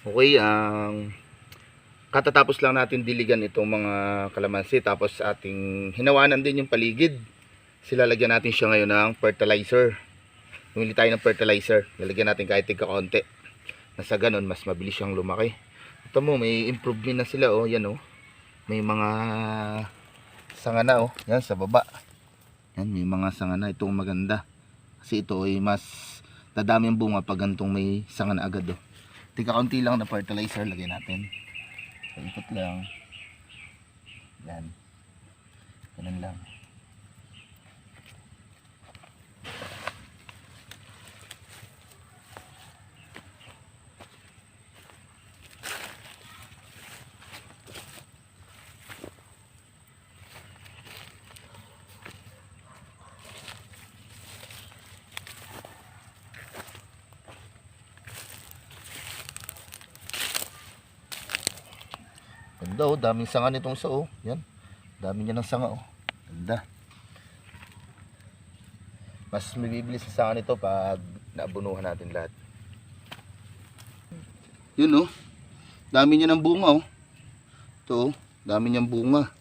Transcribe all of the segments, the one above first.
Okay, ang katatapos lang natin diligan itong mga kalamansi tapos ating hinawanan din yung paligid. Silalagyan natin siya ngayon ng fertilizer. Bumili tayo ng fertilizer. Lalagyan natin kahit tigka konti. Na sa ganun, mas mabilis siyang lumaki. Ito mo, may improvement na sila oh. Yan oh. May mga sanga na oh. Yan sa baba. Yan, may mga sanga na. Itong maganda. Kasi ito ay mas dadami ang bunga pag gantong may sanga na agad oh. Tika kaunti lang na fertilizer lagay natin. So, ikot lang. Yan. Ganun lang. Ganda oh, daming sanga nitong isa oh. Yan. Dami niya ng sanga oh. Ganda. Mas mabibili sa sanga nito pag naabunuhan natin lahat. Yun oh. Dami niya ng bunga oh. Ito oh. Dami niyang bunga.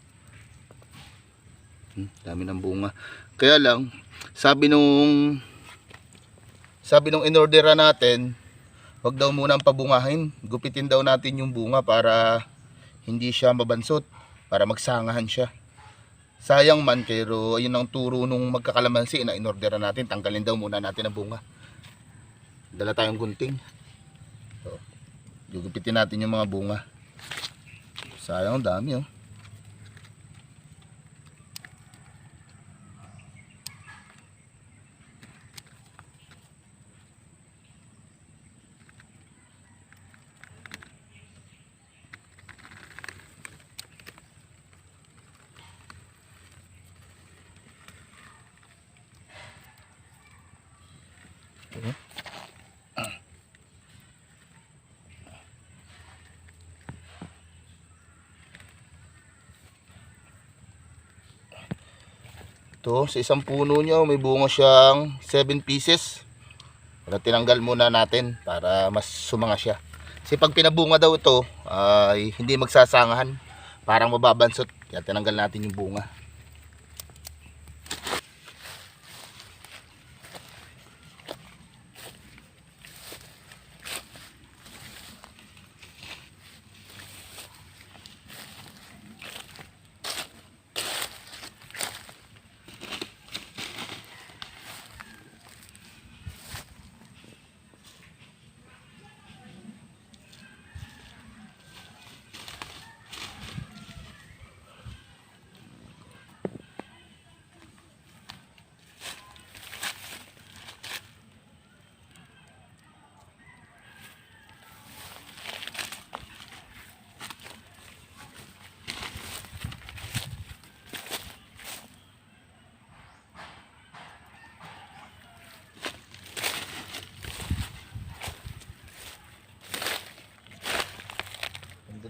Hmm, dami ng bunga. Kaya lang, sabi nung sabi nung inordera natin, wag daw muna ang pabungahin. Gupitin daw natin yung bunga para hindi siya mabansot para magsangahan siya. Sayang man pero ayun ang turo nung magkakalamansi na inorderan natin, tanggalin daw muna natin ang bunga. Dala tayong gunting. So, gugupitin natin yung mga bunga. Sayang ang dami oh. Ito, sa isang puno nyo, may bunga siyang 7 pieces. Kaya tinanggal muna natin para mas sumanga siya. Kasi pag pinabunga daw ito, ay hindi magsasangahan. Parang mababansot. Kaya tinanggal natin yung bunga.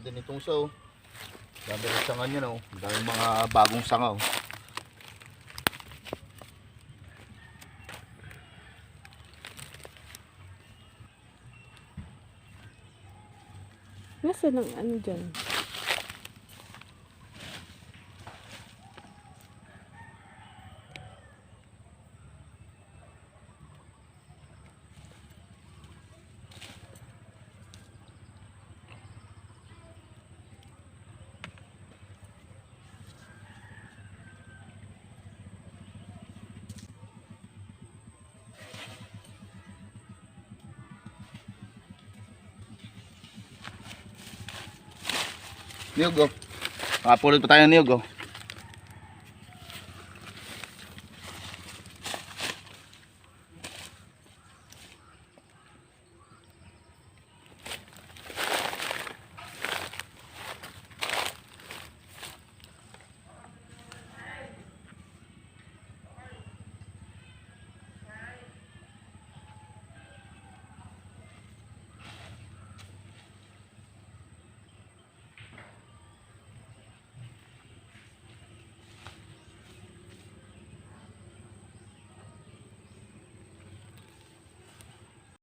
Ganda din itong oh. Dami rin sanga niya oh. Dami mga bagong sanga oh. Nasaan ang ano dyan? Niyog oh. Makapulot pa tayo ng niyog oh.